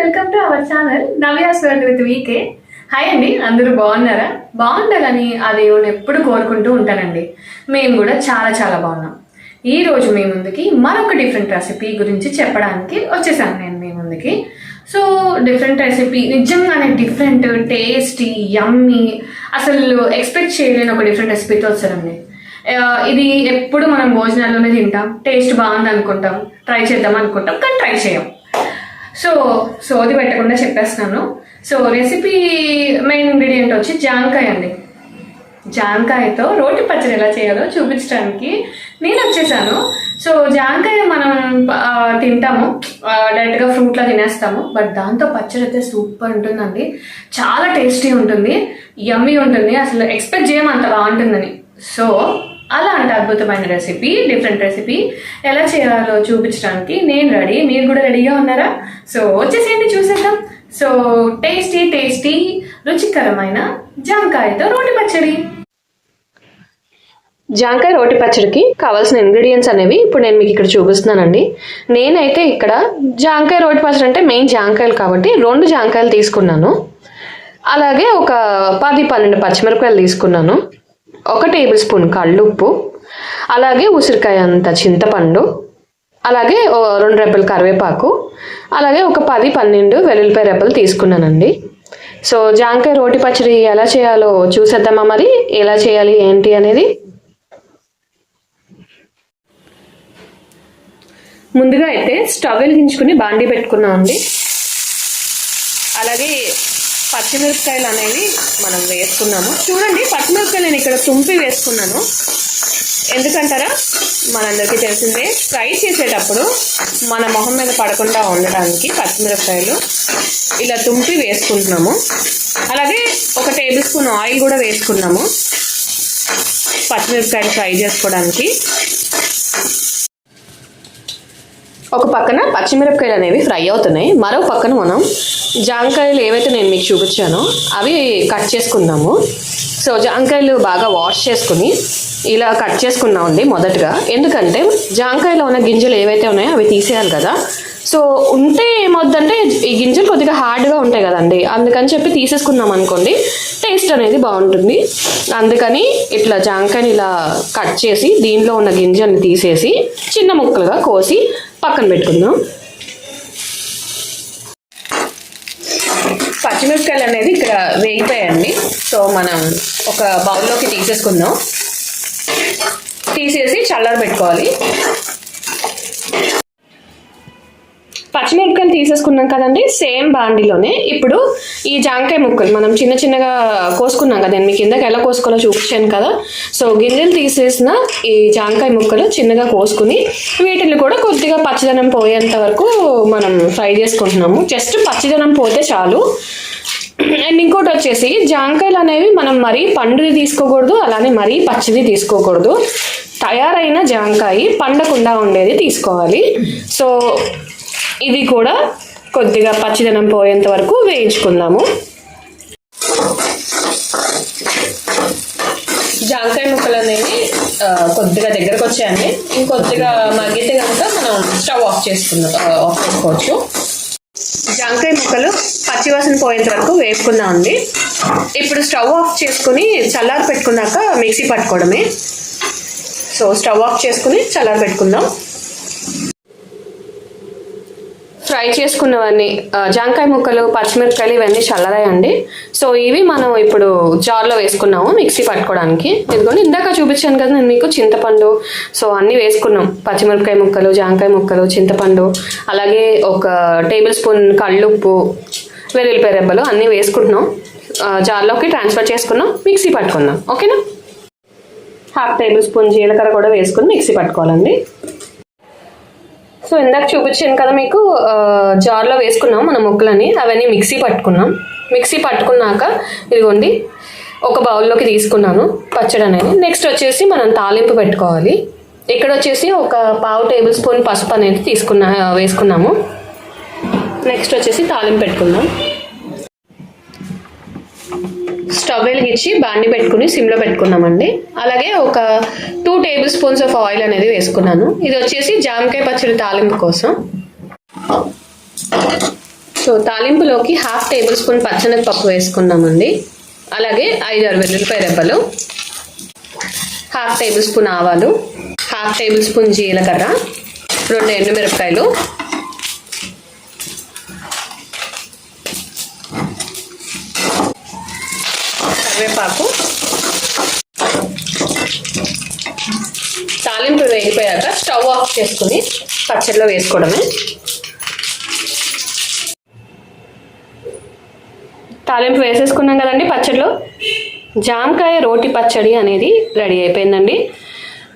Welcome to our channel Navya's world with VK hi అండి అందరూ బాగున్నారా? బాగుండాలని ఆ దేవుని ఎప్పుడు కోరుకుంటూ ఉంటానండి. మేము కూడా చాలా చాలా బాగున్నాం. ఈ రోజు మీ ముందుకి మరొక డిఫరెంట్ రెసిపీ గురించి చెప్పడానికి వచ్చేసాను నేను మీ ముందుకి. సో డిఫరెంట్ రెసిపీ నిజంగానే డిఫరెంట్ టేస్టీ యమ్మీ అసలు ఎక్స్పెక్ట్ చేయలేని ఒక డిఫరెంట్ రెసిపీతో వచ్చారండి ఇది ఎప్పుడు మనం భోజనాల్లోనే తింటాం టేస్ట్ బాగుంది అనుకుంటాం ట్రై చేద్దాం అనుకుంటాం కానీ ట్రై చేయం. సో సోది పెట్టకుండా చెప్పేస్తున్నాను. సో రెసిపీ మెయిన్ ఇంగ్రీడియంట్ వచ్చి జాంకాయ అండి. జాంకాయతో రోటి పచ్చడి ఎలా చేయాలో చూపించడానికి నేను వచ్చేసాను. సో జాంకాయ మనం తింటాము. డైరెక్ట్గా ఫ్రూట్లో తినేస్తాము. బట్ దాంతో పచ్చడి అయితే సూపర్ ఉంటుందండి. చాలా టేస్టీ ఉంటుంది. యమ్మీ ఉంటుంది. అసలు ఎక్స్పెక్ట్ చేయము అంత బాగుంటుందని సో అలాంటి అద్భుతమైన రెసిపీ డిఫరెంట్ రెసిపీ ఎలా చేయాలో చూపించడానికి నేను రెడీ మీరు కూడా రెడీగా ఉన్నారా? సో వచ్చేసేయండి చూసేద్దాం. సో టేస్టీ టేస్టీ రుచికరమైన జాంకాయతో రోటి పచ్చడి. జాంకాయ రోటి పచ్చడికి కావాల్సిన ఇంగ్రీడియంట్స్ అనేవి ఇప్పుడు నేను మీకు ఇక్కడ చూపిస్తున్నానండి. నేనైతే ఇక్కడ జాంకాయ రోటి పచ్చడి అంటే మెయిన్ జాంకాయలు కాబట్టి రెండు జాంకాయలు తీసుకున్నాను. అలాగే ఒక పది పన్నెండు పచ్చిమిరపకాయలు తీసుకున్నాను. ఒక టేబుల్ స్పూన్ కళ్ళుప్పు అలాగే ఉసిరికాయ అంత చింతపండు అలాగే రెండు రెబ్బలు కరివేపాకు అలాగే ఒక పది పన్నెండు వెల్లుల్లిపాయ రెబ్బలు తీసుకున్నానండి. సో జాంకాయ రోటి పచ్చడి ఎలా చేయాలో చూసేద్దామా మరి? ఎలా చేయాలి? ఏంటి అనేది? ముందుగా అయితే స్టవ్ వెలిగించుకుని బాండీ పెట్టుకున్నామండి అలాగే పచ్చిమిరపకాయలు అనేవి మనం వేసుకున్నాము. చూడండి పచ్చిమిరపకాయలు నేను ఇక్కడ తుంపి వేసుకున్నాను. ఎందుకంటారా? మనందరికీ తెలిసిందే ఫ్రై చేసేటప్పుడు మన మొహం మీద పడకుండా ఉండడానికి పచ్చిమిరపకాయలు ఇలా తుంపి వేసుకుంటున్నాము. అలాగే ఒక టేబుల్ స్పూన్ ఆయిల్ కూడా వేసుకున్నాము పచ్చిమిరపకాయలు ఫ్రై చేసుకోవడానికి. ఒక పక్కన పచ్చిమిరపకాయలు అనేవి ఫ్రై అవుతున్నాయి. మరో పక్కన మనం జాంకాయలు ఏవైతే నేను మీకు చూపించానో అవి కట్ చేసుకుందాము. సో జాంకాయలు బాగా వాష్ చేసుకుని ఇలా కట్ చేసుకున్నామండి మొదటగా. ఎందుకంటే జాంకాయలో ఉన్న గింజలు ఏవైతే ఉన్నాయో అవి తీసేయాలి కదా. సో ఉంటే ఏమవుద్దంటే ఈ గింజలు కొద్దిగా హార్డ్గా ఉంటాయి కదండి. అందుకని చెప్పి తీసేసుకున్నాం అనుకోండి టేస్ట్ అనేది బాగుంటుంది. అందుకని ఇట్లా జాంకాయని ఇలా కట్ చేసి దీనిలో ఉన్న గింజల్ని తీసేసి చిన్న ముక్కలుగా కోసి పక్కన పెట్టుకుందాం. పచ్చిమిరపకాయలు అనేది ఇక్కడ వేగిపోయాయండి. సో మనం ఒక బౌల్లోకి తీసేసుకుందాం. తీసేసి చల్లారబెట్టుకోవాలి పచ్చిమిరపకాయలు తీసేసుకున్నాం కదండి సేమ్ బాండిలోనే. ఇప్పుడు ఈ జాంకాయ ముక్కలు మనం చిన్న చిన్నగా కోసుకున్నాం కదా నేను మీకు ఇందాక ఎలా కోసుకోవాలో చూపించాను కదా. సో గింజలు తీసేసిన ఈ జాంకాయ ముక్కలు చిన్నగా కోసుకుని వీటిని కూడా కొద్దిగా పచ్చదనం పోయేంత వరకు మనం ఫ్రై చేసుకుంటున్నాము. జస్ట్ పచ్చదనం పోతే చాలు. అండ్ ఇంకోటి వచ్చేసి జాంకాయలు అనేవి మనం మరీ పండుది తీసుకోకూడదు అలానే మరీ పచ్చిది తీసుకోకూడదు. తయారైన జాంకాయ పండకుండా ఉండేది తీసుకోవాలి. సో ఇది కూడా కొద్దిగా పచ్చిదనం పోయేంత వరకు వేయించుకుందాము. జాంకాయ ముక్కలు అనేవి కొద్దిగా దగ్గరకు వచ్చాయండి. ఇంకొద్దిగా మగ్గితే కనుక మనం స్టవ్ ఆఫ్ చేసుకుందాం ఆఫ్ చేసుకోవచ్చు. జాంకాయ ముక్కలు పచ్చివాసన పోయేంత వరకు వేపుకుందాం అండి ఇప్పుడు స్టవ్ ఆఫ్ చేసుకుని చల్లారి పెట్టుకున్నాక మిక్సీ పట్టుకోవడమే. సో స్టవ్ ఆఫ్ చేసుకుని చల్లారి పెట్టుకుందాం. ఫ్రై చేసుకున్నవన్నీ జాంకాయ ముక్కలు పచ్చిమిరపకాయలు ఇవన్నీ చల్లరాయండి సో ఇవి మనం ఇప్పుడు జార్లో వేసుకున్నాము మిక్సీ పట్టుకోవడానికి. ఎందుకంటే ఇందాక చూపించాను కదా నేను మీకు చింతపండు. సో అన్నీ వేసుకున్నాం. పచ్చిమిరపకాయ ముక్కలు జాంకాయ ముక్కలు చింతపండు. అలాగే ఒక టేబుల్ స్పూన్ కళ్ళుప్పు వెల్లుల్లిపాయ రెబ్బలు అన్నీ వేసుకుంటున్నాం. జార్లోకి ట్రాన్స్ఫర్ చేసుకున్నాం మిక్సీ పట్టుకుందాం ఓకేనా? హాఫ్ టేబుల్ స్పూన్ జీలకర్ర కూడా వేసుకుని మిక్సీ పట్టుకోవాలండి. సో ఇందాక చూపించాను కదా మీకు జార్లో వేసుకున్నాం మన ముక్కలని అవన్నీ మిక్సీ పట్టుకున్నాం. మిక్సీ పట్టుకున్నాక ఇదిగోండి ఒక బౌల్లోకి తీసుకున్నాను పచ్చడి అనేది నెక్స్ట్ వచ్చేసి మనం తాలింపు పెట్టుకోవాలి. ఇక్కడ వచ్చేసి ఒక పావు టేబుల్ స్పూన్ పసుపు అనేది తీసుకున్నా వేసుకున్నాము. నెక్స్ట్ వచ్చేసి తాలింపు పెట్టుకుందాం. స్టవ్ వెలిగించి బాండి పెట్టుకుని సిమ్లో పెట్టుకున్నామండి అలాగే ఒక two tablespoons of oil అనేది వేసుకున్నాను. ఇది వచ్చేసి జామకాయ పచ్చడి తాలింపు కోసం. సో తాలింపులోకి హాఫ్ టేబుల్ స్పూన్ పచ్చనగపప్పు వేసుకున్నామండి అలాగే ఐదారు వెల్లుల్లిపాయ రెబ్బలు హాఫ్ టేబుల్ స్పూన్ ఆవాలు హాఫ్ టేబుల్ స్పూన్ జీలకర్ర రెండు ఎండుమిరపకాయలు కరివేపాకు. తాలింపు వేగిపోయాక స్టవ్ ఆఫ్ చేసుకుని పచ్చడిలో వేసుకోవడమే. తాలింపు వేసేసుకున్నాం కదండి పచ్చడిలో. జామకాయ రోటి పచ్చడి అనేది రెడీ అయిపోయిందండి.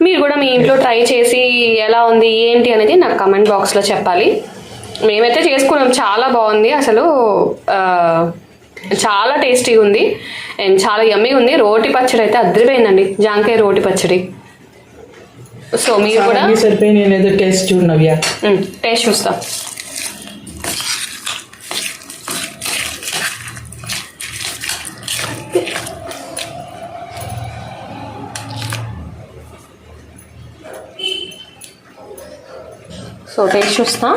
మీరు కూడా మీ ఇంట్లో ట్రై చేసి ఎలా ఉంది ఏంటి అనేది నాకు కమెంట్ బాక్స్లో చెప్పాలి. మేమైతే చేసుకున్నాం చాలా బాగుంది. అసలు చాలా టేస్టీగా ఉంది. అండ్ చాలా యమ్మీ ఉంది. రోటి పచ్చడి అయితే అదిరిపోయిందండి జామకాయ రోటి పచ్చడి. సో మీరు కూడా? సరిపోయి నేను ఏదో టేస్ట్ చూడు నవ్య. మ్, టేస్ట్ చూస్తా. సో టేస్ట్ చూస్తా.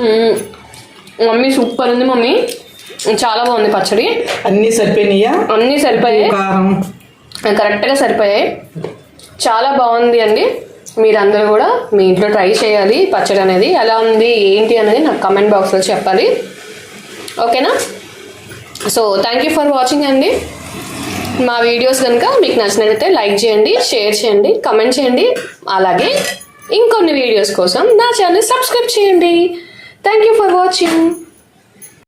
మ్, మమ్మీ సూపర్ ఉంది మమ్మీ. చాలా బాగుంది పచ్చడి. అన్ని సరిపోయినాయా? అన్నీ సరిపోయాయి. కారం. కరెక్ట్గా సరిపోయాయి. చాలా బాగుంది అండి. మీరందరూ కూడా మీ ఇంట్లో ట్రై చేయాలి పచ్చడి అనేది. ఎలా ఉంది ఏంటి అనేది నాకు కమెంట్ బాక్స్లో చెప్పాలి. ఓకేనా? So thank you for watching అండి. మా వీడియోస్ కనుక మీకు నచ్చినట్లయితే లైక్ చేయండి షేర్ చేయండి కమెంట్ చేయండి. అలాగే ఇంకొన్ని వీడియోస్ కోసం నా ఛానల్ సబ్స్క్రైబ్ చేయండి. Thank you for watching